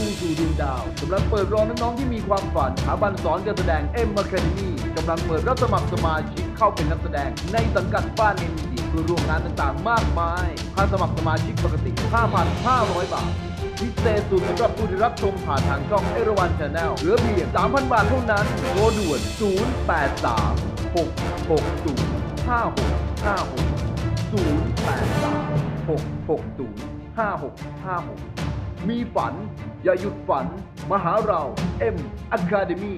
ตูสู่ดวงดาวกำลังเปิดรองน้องๆที่มีความฝันสถาบันสอนการแสดงเอ็มอะคาเดมี่กำลังเปิดรับสมัครสมาชิกเข้าเป็นนักแสดง ในสังกัดบ้านเอ็นดีเพื่อร่วมงานต่างๆ มากมาย ค่าสมัครสมาชิกปกติ 5,500 บาท พิเศษสุดสำหรับผู้ที่รับชมผ่านทางช่องเอราวันชาแนลเหลือเพียง 3,000 บาทเท่านั้นโทรด่วน 083 660 5656 083-660-5656 มีฝัน อย่าหยุดฝัน มาหาเรา M Academy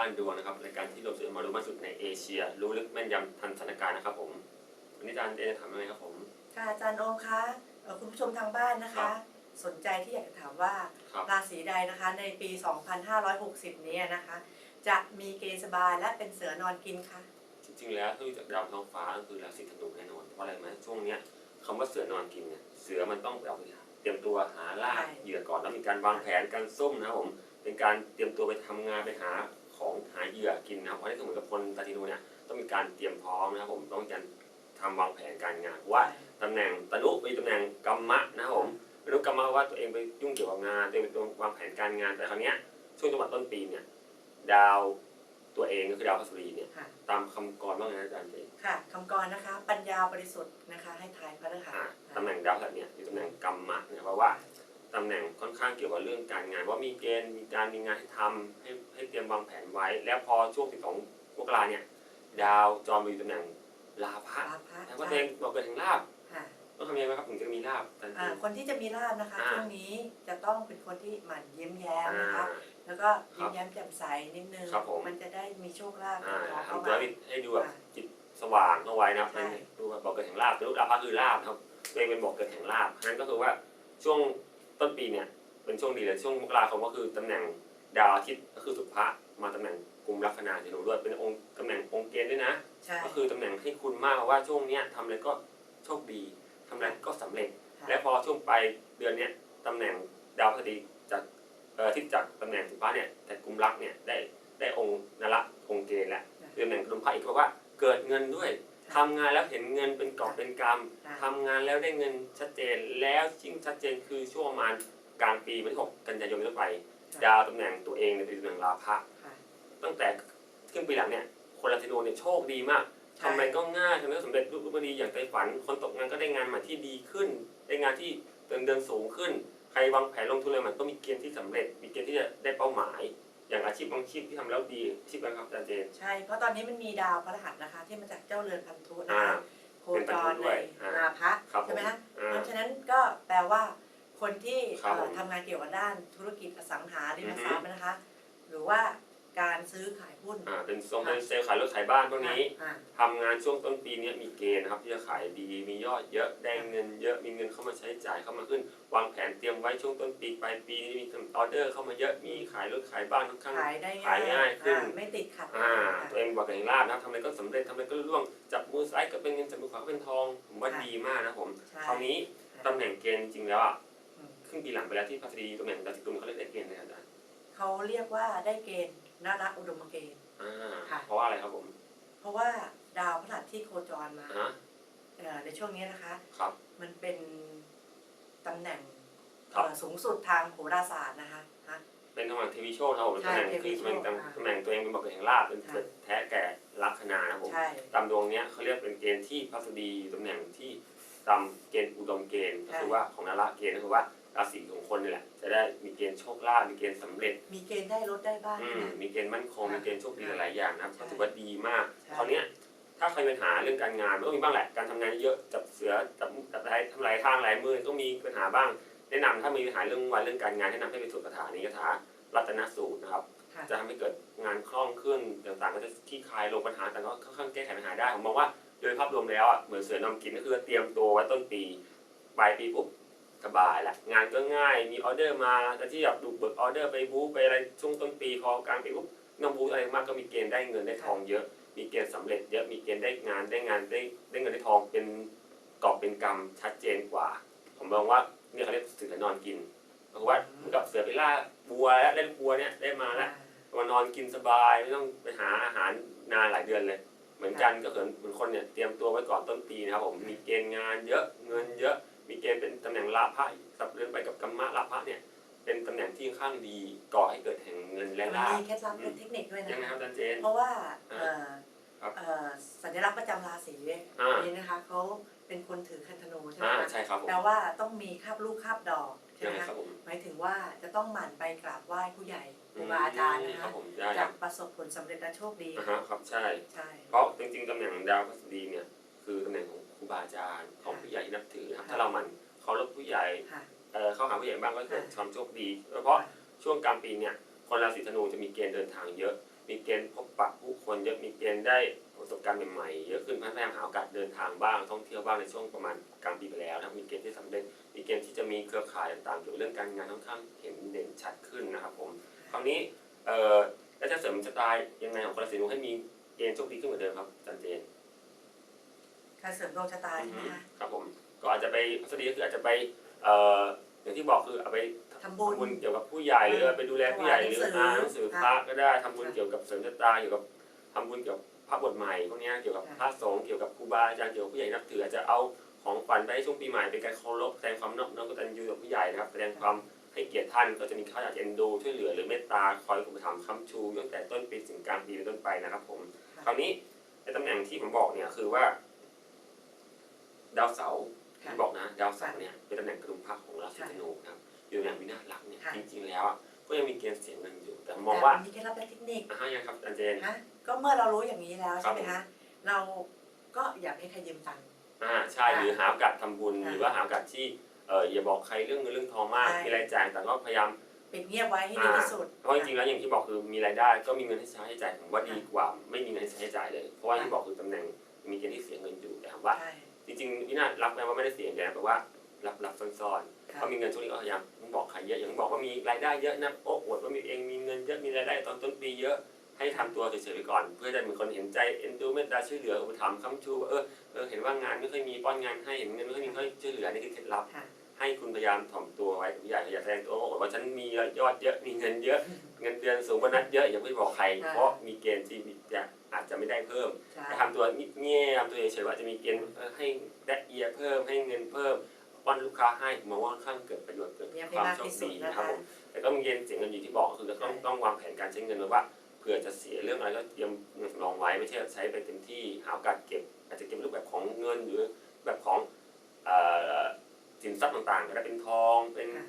รายการบ้านดวงนะครับรายการที่รวมจุดมารู้มากสุดในเอเชีย รู้ลึกแม่นยำทันสถานการณ์นะครับผมวันนี้อาจารย์เจจะถามอะไรครับผมค่ะอาจารย์โอมคะเอ่อคุณผู้ชมทางบ้านนะครัคะบสนใจที่อยากจะถามว่าครับราศีใดนะคะในปี 2560 นี้นะคะ จะมีเกณฑ์สบายและเป็นเสือนอนกินคะจริงๆแล้วถ้าดูจากดาวท้องฟ้าก็คือราศีธนูแน่นอนเพราะอะไรไหมช่วงเนี้ยคำว่าเสือนอนกินเนี่ยเสือมันต้องเอาเตรียมตัวหาล่าเหยื่อก่อนแล้วมีการวางแผนการซุ่มนะครับผมเป็นการเตรียมตัวไปทำงานไปหา ของหาเหยื่อกินนะครับเพราะที่เหมือนกับคนราศีธนูเนี่ยต้องมีการเตรียมพร้อมนะครับผมต้องการทำวางแผนการงานเพราะว่าตำแหน่งตนุไปตำแหน่งกรรมะนะครับผมไม่รู้กรรมะว่าตัวเองไปยุ่งเกี่ยวกับงานตัวเองไปวางแผนการงานแต่คราวเนี้ยช่วงจังหวะต้นปีเนี่ยดาวตัวเองก็คือดาวพฤหัสบดีเนี่ยค่ะ ตามคำกรว่าไงนะอาจารย์เจค่ะคำกรนะคะ ปัญญาบริสุทธิ์นะคะ ให้ทายพระฤหัสอ่าตำแหน่งดาวพฤหัสเนี่ยอยู่ตำแหน่งกรรมะเนี่ยเพราะว่า ตำแหน่งค่อนข้างเกี่ยวกับเรื่องการงานว่ามีเกณฑ์มีการมีงานให้ทำให้ให้เตรียมวางแผนไว้ แล้วพอช่วง12มกราเนี่ยดาวจอมอยู่ตำแหน่งลาภะลาภะ แล้วก็ตัวเองบอกเกิดแห่งลาภค่ะต้องทำยังไงไหมครับถึงจะมีลาภอาจารย์เจอ่าคนที่จะมีลาบนะคะอ่า ช่วงนี้จะต้องเป็นคนที่หมั่นยิ้มแย้มอ่านะคะ แล้วก็ครัยิ้บมแย้มแจ่มใสนิดนึงครับผม มันจะได้มีโชคลาภอ่าเงินทองเข้าทำตัวมา ให้ให้ดูแบบอ่าจิตสว่างเอาไว้นะครับใช่ให้ดูว่าบอกเกิดแห่งลาบเป็นรูปลาภคือลาบนะครับตัวเองเป็นบอกเกิดแห่งลาบนั้นก็คือว่าช่วง ต้นปีเนี่ยเป็นช่วงดีเลยช่วงมกราคมก็คือตำแหน่งดาวอาทิตย์ก็คือสุภะมาตำแหน่งกลุ่มลัคนาจะดูด้วยเป็นองค์ตำแหน่งองค์เกณฑ์ด้วยนะใช่ก็คือตำแหน่งให้คุณมากเพราะว่าช่วงเนี้ยทำอะไรก็โชคดีทำอะไรก็สำเร็จค่ะและพอช่วงปลายเดือนเนี้ยตำแหน่งดาวพฤหัสบดีจากเอ่อที่จากตำแหน่งสุภะเนี่ยแต่กลุ่มลักเนี่ยได้ได้องค์นละองค์เกณฑ์แล้วคือตำแหน่งกุมภาอีกเพราะว่าเกิดเงินด้วย ทำงานแล้วเห็นเงินเป็นกอบเป็นกำทำงานแล้วได้เงินชัดเจนแล้วยิ่งชัดเจนคือช่วงประมาณกลางปีวันที่6กันยายนเป็นต้นไป ดาวตำแหน่งตัวเองในยเป็นตำแหน่งราภะค่ะตั้งแต่ครึ่งปีหลังเนี่ยคนราศีธนูเนี่ยโชคดีมากใช่ทำอะไรก็ง่ายทำอะไรก็สำเร็จรูปรูปดีอย่างใจฝัน คนตกงานก็ได้งานใหม่ที่ดีขึ้น ได้งานที่เดินเดินสูงขึ้น ใครวางแผนลงทุนอะไรใหม่ก็มีเกณฑ์ที่สำเร็จ มีเกณฑ์ที่จะได้เป้าหมาย อย่างอาชีพบางอาชีพที่ทำแล้วดีอาชีพการครับอาจารย์เจนใช่ เพราะตอนนี้มันมีดาวพฤหัสนะคะ ที่มาจากเจ้าเรือนพันธุนะอ่าคะโคจรเป็นพันธุในด้วยอ่านาพะครับผใช่ไหมฮะอ่าเพราะฉะนั้นก็แปลว่าคนที่ครับเอ่อผมทำงานเกี่ยวกับด้านธุรกิจอสังหาริมทรัพอืย์อฮึนะคะ หรือว่า การซื้อขายหุ้น อ่าเป็นทรงเป็นเซลล์ขายรถขายบ้านพวกนี้อ่าทำงานช่วงต้นปีเนี้มีเกณฑ์นะครับที่จะขายดีมียอดเยอะได้เงินเยอะมีเงินเข้ามาใช้จ่ายเข้ามาขึ้น วางแผนเตรียมไว้ช่วงต้นปีปลายปีนี้มีออเดอร์เข้ามาเยอะมีขายรถขายบ้านค่อนข้าง ขายได้ขายง่ายขึ้น อ่ไม่ติดขัดอ่าค่ะตัวเองบอกกับเองลาบนะครับทำอะไรก็สำเร็จทำอะไรก็ร่วงจับมือซ้ายก็เป็นเงินจับมือขวาก็เป็นทองผมว่าค่ะดีมากนะผมใช่คราวนี้ตำแหน่งเกณฑ์จริงๆแล้วอะ อืมครึ่งปีหลังไปแล้วที่พัสดีตำแหน่งดาวติตุลเขาเรียกได้เกณฑ์เลยอาจารย์ เขาเรียกว่าได้เกณฑ์นารักอุดมเกณฑ์ อ่าค่ะ เพราะว่าอะไรครับผมเพราะว่าดาวพฤหัสที่โคจรมาอ่าเอ่อในช่วงนี้นะคะ ครับ มันเป็นตำแหน่งครับ เอ่อสูงสุดทางโหราศาสตร์นะคะฮะ เป็นตำแหน่งเทวีโชคครับผมใช่ตำแหน่งเทวีคือตำแหน่งโชคอ่าตำแหน่งตัวเองเป็นบอกกับแห่งลาบเป็นค่ะแท้แก่ลัคนานะครับผมใช่ ตามดวงเนี้ยเขาเรียกเป็นเกณฑ์ที่พัสดีอยู่ตำแหน่งที่ตามเกณฑ์อุดมเกณฑ์ก็คือว่าของนาราเกณฑ์ก็คือว่า ราศีของคนนี่แหละ จะได้มีเกณฑ์โชคลาภมีเกณฑ์สำเร็จ มีเกณฑ์ได้รถได้บ้านอืมค่ะมีเกณฑ์มั่นคงค่ะมีเกณฑ์โชคดีหลายๆอย่างนะครับใช่ก็ถือว่าดีมากใช่ คราวเนี้ยถ้าใครมีปัญหาเรื่องการงานมันก็มีบ้างแหละ การทำงานเยอะจับเสือจับจับลายทำลายข้างลายมือก็มีปัญหาบ้าง แนะนำถ้ามีปัญหาเรื่องวันเรื่องการงานแนะนำให้ไปสวดคาถานี้คาถารัตนสูตรนะครับ ค่ะ จะทำให้เกิดงานคล่องขึ้นต่างๆ ก็จะคลี่คลายลงปัญหาแต่ก็ค่อนข้างแก้ไขปัญหาได้ ผมมองว่าโดยภาพรวมแล้วอะเหมือนเสือนำกินก็คือเตรียมตัวไว้ต้นปีปลายปีปุ๊บ สบายละงานก็ง่ายมีออเดอร์มาแต่ที่แบบดูเบิกออเดอร์ไปบู๊ไปอะไรช่วงต้นปีพอกลางปีปุ๊บไม่ต้องบู๊อะไรมากก็มีเกณฑ์ได้เงินได้ทองเยอะ มีเกณฑ์สำเร็จเยอะมีเกณฑ์ได้งานได้งานได้ได้เงินได้ทองเป็นกอบเป็นกำชัดเจนกว่า ผมมองว่าเนี่ยเขาเรียกเสือนอนกินเพราะว่าเหมือนกับเสือไปล่าบัวแล้วเล่นบัวเนี่ยได้มาแล้วมานอนกินสบายไม่ต้องไปหาอาหารนานหลายเดือนเลย เหมือนกันก็เหมือนคนเนี่ยเตรียมตัวไว้ก่อนต้นปีนะครับผมมีเกณฑ์งานเยอะเงินเยอะ มีเกณฑ์เป็นตำแหน่งลาภะสับเรือนไปกับกรรมะลาภะเนี่ย เป็นตำแหน่งที่ค่อนข้างดีก่อให้เกิดแห่งเงินและมันลาภมีเคล็ดลับเป็นเทคนิคด้วยยังไงนะครับคะอาจารย์เจน เพราะว่าเอ่อครับเอ่อสัญลักษณ์ประจำราศีอ่านี้นะคะเขาเป็นคนถือคันธนูใช่ไหมอ่าคะใช่ครับผมแปลว่าต้องมีคาบลูกคาบดอกใช่ยังไหมไงคะครับผมหมายถึงว่าจะต้องหมั่นไปกราบไหว้ผู้ใหญ่ครูบาอาจารย์นะครัคะบผมได้คจะรับประสบผลสำเร็จและโชคดีอ่าฮะครับใช่ใช่ เพราะจริงๆตำแหน่งดาวพฤษฎีเนี่ยคือตำแหน่งของค รูบาอาจารย์ของผู้ใหญ่ที่นับถือนะครับถ้าเราหมันเคารพผู้ใหญ่ค่ะเอ่อเข้าหาผู้ใหญ่บ้างก็เกิดความโชคดีเพราะช่วงกลางปีเนี่ยคนราศีธนูจะมีเกณฑ์เดินทางเยอะ มีเกณฑ์พบปะผู้คนเยอะมีเกณฑ์ได้ประสบการณ์ใหม่ๆเยอะขึ้นพยายามหาโอกาสเดินทางบ้างท่องเที่ยวบ้างในช่วงประมาณกลางปีไปแล้วนะครับมีเกณฑ์ที่สำเร็จมีเกณฑ์ที่จะมีเครือข่ายต่างๆเกี่ยวกับเรื่องการงานค่อนข้างเห็นเด่นชัดขึ้นนะครับผมคราวนี้เอ่อแล้วจะเสริมชะตายังไงของคนราศีธนูให้มีเกณฑ์โชคดีขึ้นเหมือนเดิมครับอาจันเจน การเสริมดวงชะตาใช่ไหมคะครับผมก็อาจจะไปพัสดีก็คืออาจจะไปเอ่ออย่างที่บอกคือเอาไปทำบุญทำบุญเกี่ยวกับผู้ใหญ่หรือไปดูแลผู้ใหญ่ถวายหรือหนังสืออ่านหนังสือพระก็ได้ทำบุญค่ะเกี่ยวกับเสริมชะตาเกี่ยวกับทำบุญเกี่ยวกับพระบทใหม่พวกเนี้ยเกี่ยวกับค่ะพระสงฆ์เกี่ยวกับครูบาอาจารย์เกี่ยวกับผู้ใหญ่นับถืออาจจะเอาของขวัญไปให้ช่วงปีใหม่เป็นการเคารพแสดงความนอบน้อมกตัญญูต่อผู้ใหญ่นะครับแสดงความให้เกียรติท่านก็จะมีข้าราชการเอ็นดูช่วยเหลือหรือเมตตาคอยอุปถัมภ์ค้ำชูตั้งแต่ต้นปีถึงกลางปีเป็นต้นไปนะครับผมคราวนี้ในตำแหน่งที่ผมบอกเนี่ยคือว่า ดาวเสาร์ค่ะที่บอกนะดาวเสาร์เนี่ยเป็นตำแหน่งกลุ่มพักของราศีธนูนะครับอยู่ในวินาศหลักเนี่ยค่ะจริงๆแล้วอะก็ยังมีเกณฑ์เสียเงินอยู่ แต่มองแต่ว่านมีเคล็ดลับและเทคนิคอ่าฮะยังครับอาจารย์เจนนะก็เมื่อเรารู้อย่างนี้แล้วครัใช่บไหมคะเราก็อยากให้ใครยืมตังค์อ่าใช่หรือหาโอกาสทำบุญค่ะหรือว่าหาโอกาสที่เอออย่าบอกใครเรื่องเงินเรื่องทองมากใช่มีรายจ่ายแต่ก็พยายามปิดเงียบไว้ให้ดีที่สุดเพราะจริงๆแล้วอย่างที่บอกคือมีรายได้ก็มีเงินให้ใช้ให้จ่ายผมว่าดีกว่า ไม่มีเงินให้ใช้ให้จ่ายเลย เพราะว่าอย่างที่บอกคือตำแหน่งมีเกณฑ์ที่เสียเงินอยู่แต่ถามว่าใช่ จริงๆวินาศรับแปลว่าไม่ได้เสียอย่างเดียวนะแปลว่ารับรับซ่อนๆค่ะเพราะมีเงินช่วงนี้ก็พยายามมึงบอกใครเยอะอย่างบอกว่ามีรายได้เยอะนะโอ้อวดว่ามีเองมีเงินเยอะมีรายได้ตอนต้นปีเยอะให้ทำตัวเฉยๆไปก่อน เพื่อจะมีคนเห็นใจเอ็นดูเมตตาช่วยเหลืออุปถัมภ์ค้ำชูว่าเออเออเห็นว่างานไม่ค่อยมีป้อนงานให้เห็นเงินไม่ค่อยมีค่อยช่วยเหลือนี่คือเคล็ดลับค่ะให้คุณพยายามถ่อมตัวไว้กับผู้ใหญ่อย่าแสดงตัวว่าว่าฉันมียอดเยอะมีเงินเยอะ เงินเดือนสูงกว่านัดเยอะอย่าไปบอกใครค่ะเพราะมีเกณฑ์ที่จะอาจจะไม่ได้เพิ่มใช่แต่ทำตัวเงีย บๆทำตัวเฉยๆว่าจะมีเกณฑ์เออให้ได้เอียเพิ่มให้เงินเพิ่มป้อนลูกค้าให้มองว่าค่อนข้างเกิดประโยชน์เกิดเงียบคให้วามมากโชคที่สุดดีนะนะครับคะผมแต่ก็มีเกณฑ์เสียเงินอยู่ที่บอกคือต้องใช่ต้องวางแผนการใช้เงินไว้ว่าเผื่อจะเสียเรื่องอะไรก็เตรียมเงินสำรองไว้ไม่ใช่ใช้ไปเต็มที่หาโอกาสเก็บ อาจจะเก็บเป็นรูปแบบของเงินหรือแบบของเอ่อสินทรัพย์ต่างๆก็ได้เป็นทองเป็นค่ะ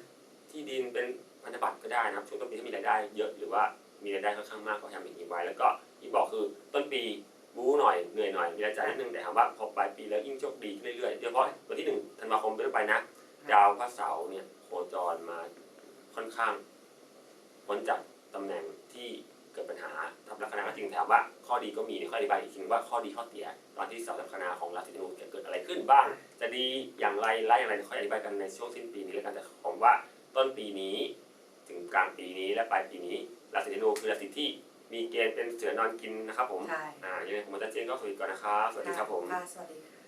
ที่ดินเป็นพันธบัตรก็ได้นะครับช่วงต้นปีถ้ามีรายได้เยอะหรือว่ามีรายได้ค่อนข้างมากก็ทำอย่างนี้ไว้ แล้วก็ที่บอกคือต้นปี บู๊หน่อยเหนื่อยหน่อยมีรายจ่ายนิดนึงแต่ถามว่าพอปลายปีแล้วยิ่งโชคดีขึ้นเรื่อยๆโดยเฉพาะวันที่หนึ่งธันวาคมเป็นต้นไปนะดาวพระเสาร์เนี่ยโคจรมาค่อนข้างพ้นจากตำแหน่งที่เกิดปัญหาทับลัคนาก็จริงแต่ถามว่าข้อดีก็มีในข้ออธิบายอีกทีนึงว่าข้อดีข้อเสียตอนที่เสาทับลัคนาของราศีธนูจะเกิดอะไรขึ้นบ้าง จะดีอย่างไรไล่อย่างไรค่อยอธิบายกันในช่วงสิ้นปีนี้แล้วกันแต่ผมว่าต้นปีนี้ ถึงกลางปีนี้และปลายปีนี้ราศีธนูคือราศีที่ มีเกณฑ์เป็นเสือนอนกินนะครับผมใช่ อ่ายังไงผมอาจารย์เจนก็สวัสดีก่อนนะครับ สวัสดีครับผมค่ะสวัสดีค่ะ